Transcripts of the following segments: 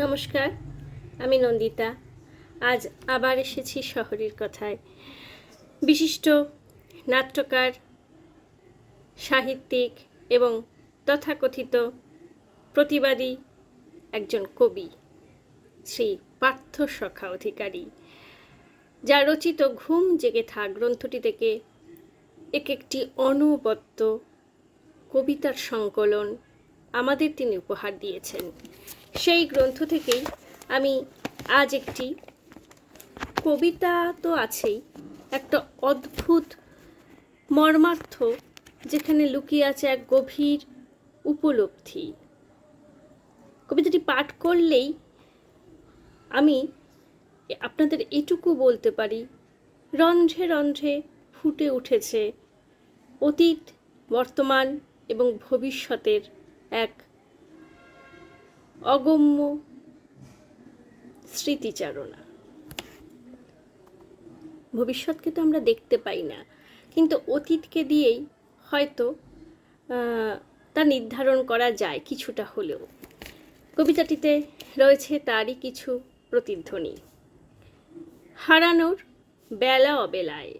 নমস্কার, আমি নন্দিতা। আজ আবার এসেছি শহরের কথায়। বিশিষ্ট নাট্যকার, সাহিত্যিক এবং তথাকথিত প্রতিবাদী একজন কবি, শ্রী পার্থ সখা অধিকারী যা রচিত ঘুম জেগে থাক গ্রন্থটি থেকে এক একটি অনবদ্য কবিতার সংকলন আমাদের তিনি উপহার দিয়েছেন। সেই গ্রন্থ থেকেই আমি আজ একটি কবিতা তো আছেই, একটা অদ্ভুত মর্মার্থ যেখানে লুকিয়ে আছে এক গভীর উপলব্ধি। কবিতাটি পাঠ করলেই আমি আপনাদের এটুকু বলতে পারি, রন্ধ্রে রন্ধ্রে ফুটে উঠেছে অতীত, বর্তমান এবং ভবিষ্যতের এক অগম্য স্মৃতিচারণা। ভবিষ্যৎকে তো আমরা দেখতে পাই না, কিন্তু অতীতকে দিয়েই হয়তো তা নির্ধারণ করা যায় কিছুটা হলেও। কবিতাটিতে রয়েছে তারই কিছু প্রতিধ্বনি। হারানোর বেলা অবেলায়,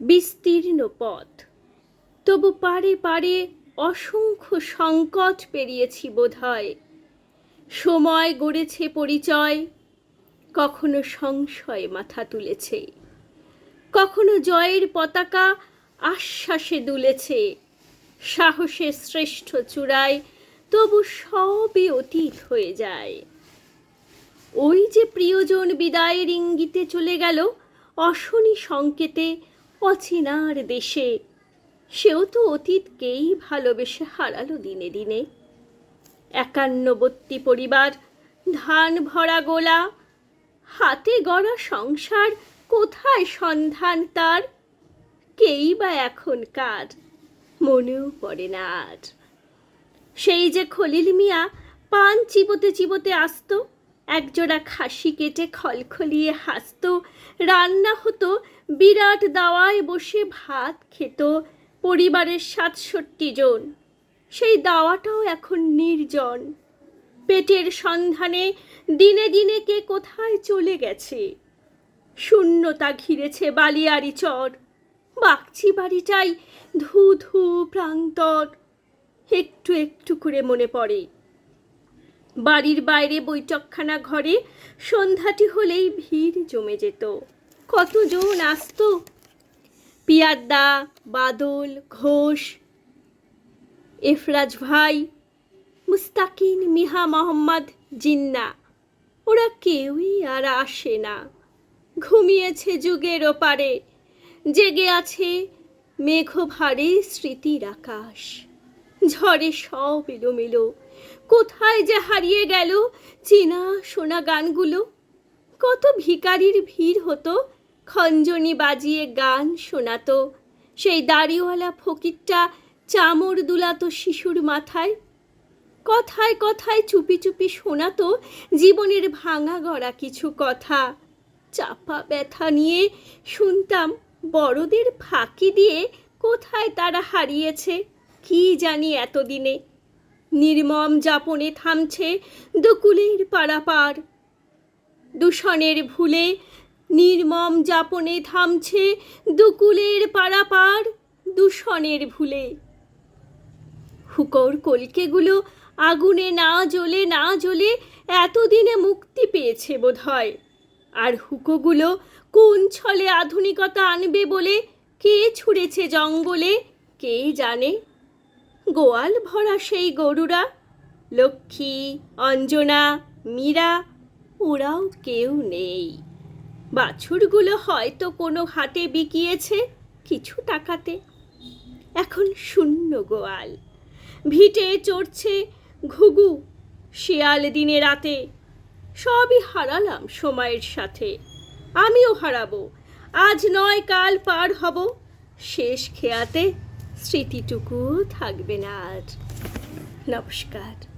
বিস্তীর্ণ পথ, তবু পারে পারে অসংখ্য সংকট পেরিয়েছি বোধহয়। সময় গড়েছে পরিচয়, কখনো সংশয় মাথা তুলেছে, কখনো জয়ের পতাকা আশ্বাসে দুলেছে, সাহসের শ্রেষ্ঠ চূড়ায় তবু সবই অতীত হয়ে যায়। ওই যে প্রিয়জন বিদায়ের ইঙ্গিতে চলে গেল, অশনি সংকেতে অচেনার দেশে সেও তো অতীতকেই ভালোবেসে হারালো দিনে দিনে। একান্নবর্তী পরিবার, ধান ভরা গোলা, হাতে গড়া সংসার, কোথায় সন্ধান তার? কেই বা এখন কার? মনেও পড়ে না আর। সেই যে খলিল মিয়া পান চিবোতে চিবোতে আসতো, একজোড়া খাসি কেটে খলখলিয়ে হাসত, রান্না হতো, বিরাট দাওয়ায় বসে ভাত খেত পরিবারের সাতষট্টি জন। সেই দাওয়াটাও এখন নির্জন। পেটের সন্ধানে দিনে দিনে কে কোথায় চলে গেছে? শূন্যতা ঘিরেছে বালিয়ারি চর। বাগচি বাড়িটাই ধু ধু প্রান্তর। একটু একটু করে মনে পড়ে। বাড়ির বাইরে বৈঠকখানা ঘরে সন্ধ্যাটি হলেই ভিড় জমে যেত। কতজন আসতো পিয়াদ্দা, বাদল, ঘোষ, এফরাজ ভাই, মুস্তাকিন, মিহা মোহাম্মদ, জিন্না। ওরা কেউই আর আসে না। ঘুমিয়েছে যুগের ওপারে। জেগে আছে মেঘভারে স্মৃতির আকাশ। ঝড়ে সব এলোমেলো। কোথায় যে হারিয়ে গেল, চেনা শোনা গানগুলো। কত ভিকারির ভিড় হতো খঞ্জনি বাজিয়ে গান শোনাতো। সেই দাড়িওয়ালা ফকিরটা চামড় দুলাতো শিশুর মাথায়। কথায় কথায় চুপি চুপি শোনাতো জীবনের ভাঙা গড়া কিছু কথা। চাপা ব্যথা নিয়ে শুনতাম বড়দের ফাঁকি দিয়ে কোথায় তারা হারিয়েছে, কি জানি এতদিনে। নির্মম যাপনে থামছে দুকুলের পারাপার। দূষণের ভুলে নির্মম যাপনে থামছে দুকুলের পারাপার দূষণের ভুলে। হুকর কলকেগুলো আগুনে না জ্বলে না জ্বলে এতদিনে মুক্তি পেয়েছে বোধহয়। আর হুকোগুলো কোন ছলে আধুনিকতা আনবে বলে, কে ছুঁড়েছে জঙ্গলে, কে জানে? গোয়াল ভরা সেই গরুরা, লক্ষ্মী, অঞ্জনা, মীরা, ওরাও কেউ নেই। বাছুরগুলো হয়তো কোনো হাটে বিকিয়েছে কিছু টাকাতে। এখন শূন্য গোয়াল। ভিটে চড়ছে ঘুঘু, শিয়াল দিনে রাতে। সবই হারালাম সময়ের সাথে। আমিও হারাবো। আজ নয়, কাল পার হব। শেষ খেয়াতে স্মৃতিটুকুও থাকবে না আর নমস্কার।